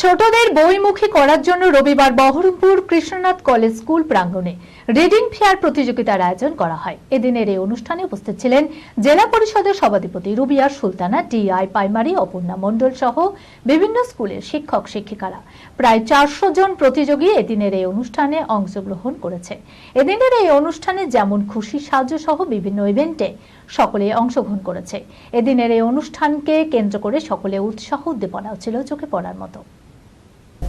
ছোটদের বইমুখী করার জন্য রবিবার বহরমপুর কৃষ্ণনাথ কলেজ স্কুল প্রাঙ্গণে রিডিং ফেয়ার প্রতিযোগিতার আয়োজন করা হয়। এদিনের এই অনুষ্ঠানে উপস্থিত ছিলেন জেলা পরিষদের সভাধিপতি রুবিয়া সুলতানা, টিআই প্রাইমারি অপর্ণা মণ্ডল সহ বিভিন্ন স্কুলের শিক্ষক, শিক্ষিকারা। প্রায় চারশো জন প্রতিযোগী এদিনের এই অনুষ্ঠানে অংশগ্রহণ করেছে। এদিনের এই অনুষ্ঠানে যেমন খুশি সাহায্য সহ বিভিন্ন ইভেন্টে সকলে অংশগ্রহণ করেছে। এদিনের এই অনুষ্ঠানকে কেন্দ্র করে সকলে উৎসাহ উদ্দীপনাও ছিল চোখে পড়ার মতো।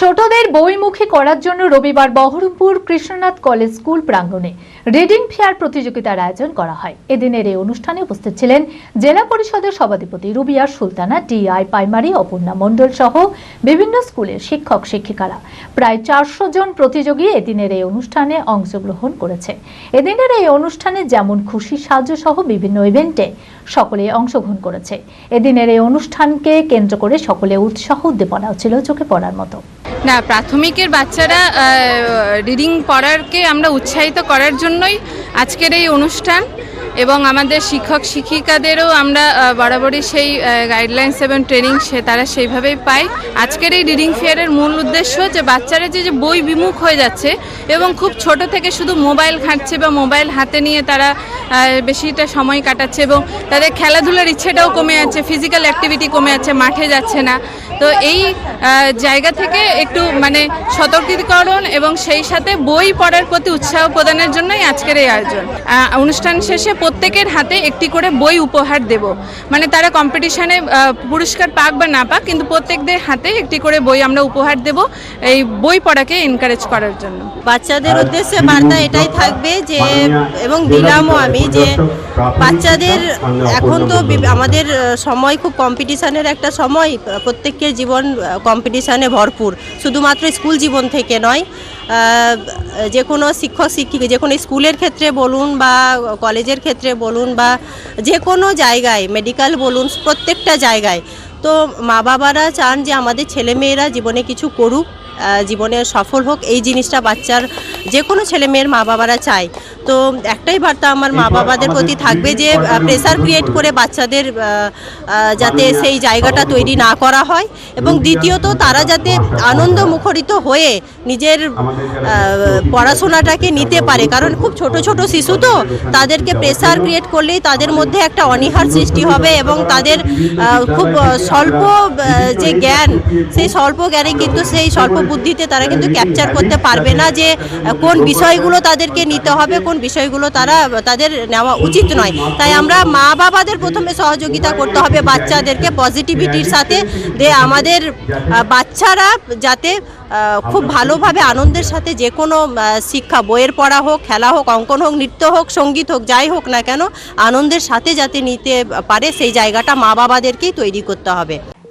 ছোটদের বইমুখী করার জন্য রবিবার বহরমপুর কৃষ্ণনাথ কলেজ স্কুল প্রাঙ্গণে রিডিং ফেয়ার প্রতিযোগিতার আয়োজন করা হয়। এদিনের এই অনুষ্ঠানে উপস্থিত ছিলেন জেলা পরিষদের সভাধিপতি রুবিয়া সুলতানা, টিআই প্রাইমারি অপর্ণা মণ্ডল সহ বিভিন্ন স্কুলের শিক্ষক, শিক্ষিকারা। প্রায় চারশো জন প্রতিযোগী এদিনের এই অনুষ্ঠানে অংশগ্রহণ করেছে। এদিনের এই অনুষ্ঠানে যেমন খুশি সাহায্য সহ বিভিন্ন ইভেন্টে সকলে অংশগ্রহণ করেছে। এদিনের এই অনুষ্ঠানকে কেন্দ্র করে সকলে উৎসাহ উদ্দীপনাও ছিল চোখে পড়ার মতো। না প্রাথমিকের বাচ্চারা রিডিং পড়ারকে আমরা উৎসাহিত করার জন্যই আজকের এই অনুষ্ঠান। এবং আমাদের শিক্ষক শিক্ষিকাদেরও আমরা বরাবরই সেই গাইডলাইন্স এবং ট্রেনিং সে তারা সেইভাবেই পাই আজকের এই রিডিং ফেয়ারের মূল উদ্দেশ্য যে বাচ্চারা যে যে বই বিমুখ হয়ে যাচ্ছে এবং খুব ছোট থেকে শুধু মোবাইল ঘাঁটছে বা মোবাইল হাতে নিয়ে তারা বেশিটা সময় কাটাচ্ছে এবং তাদের খেলাধুলার ইচ্ছেটাও কমে যাচ্ছে ফিজিক্যাল অ্যাক্টিভিটি কমে যাচ্ছে, মাঠে যাচ্ছে না। তো এই জায়গা থেকে একটু মানে সতর্কীকরণ এবং সেই সাথে বই পড়ার প্রতি উৎসাহ প্রদানের জন্যই আজকের এই আয়োজন। অনুষ্ঠান শেষে প্রত্যেকের হাতে একটি করে বই উপহার দেব। মানে তারা কম্পিটিশানে পুরস্কার পাক বা না পাক কিন্তু প্রত্যেকদের হাতে একটি করে বই আমরা উপহার দেব এই বই পড়াকে এনকারেজ করার জন্য। বাচ্চাদের উদ্দেশ্যে বার্তা এটাই থাকবে যে এবং দিলামও আমি যে বাচ্চাদের এখন তো আমাদের সময় খুব কম্পিটিশানের একটা সময়। প্রত্যেকের জীবন কম্পিটিশানে ভরপুর। শুধুমাত্র স্কুল জীবন থেকে নয় যে কোনো শিক্ষক শিক্ষিকা যে কোনো স্কুলের ক্ষেত্রে বলুন বা কলেজের ক্ষেত্রে বলুন বা যে কোনো জায়গায় মেডিকেল বলুন, প্রত্যেকটা জায়গায়, তো মা বাবারা চান যে আমাদের ছেলেমেয়েরা জীবনে কিছু করুক জীবনে সফল হোক, এই জিনিসটা বাচ্চার যে কোনো ছেলে মেয়ের মা বাবারা চায়। তো একটাই বার্তা আমার মা বাবাদের প্রতি থাকবে যে প্রেসার ক্রিয়েট করে বাচ্চাদের যাতে সেই জায়গাটা তৈরি না করা হয় এবং দ্বিতীয়ত তারা যাতে আনন্দ মুখরিত হয়ে নিজের পড়াশোনাটাকে নিতে পারে। কারণ খুব ছোট ছোট শিশু তো তাদেরকে প্রেসার ক্রিয়েট করলেই তাদের মধ্যে একটা অনীহার সৃষ্টি হবে এবং তাদের খুব স্বল্প যে জ্ঞান সেই স্বল্প জ্ঞানে কিন্তু সেই স্বল্প বুদ্ধিতে তারা কিন্তু ক্যাপচার করতে পারবে না যে কোন বিষয়গুলো তাদেরকে নিতে হবে কোন বিষয়গুলো তারা, তাদের নেওয়া উচিত নয়। তাই আমরা মা বাবাদের প্রথমে সহযোগিতা করতে হবে বাচ্চাদেরকে পজিটিভিটির সাথে যে আমাদের বাচ্চারা যাতে খুব ভালোভাবে আনন্দের সাথে যে কোনো শিক্ষা, বইয়ের পড়া হোক, খেলা হোক, অঙ্কন হোক, নৃত্য হোক, সংগীত হোক, যাই হোক না কেন, আনন্দের সাথে যাতে নিতে পারে সেই জায়গাটা মা বাবাদেরকেই তৈরি করতে হবে।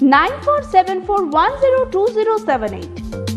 9474102078.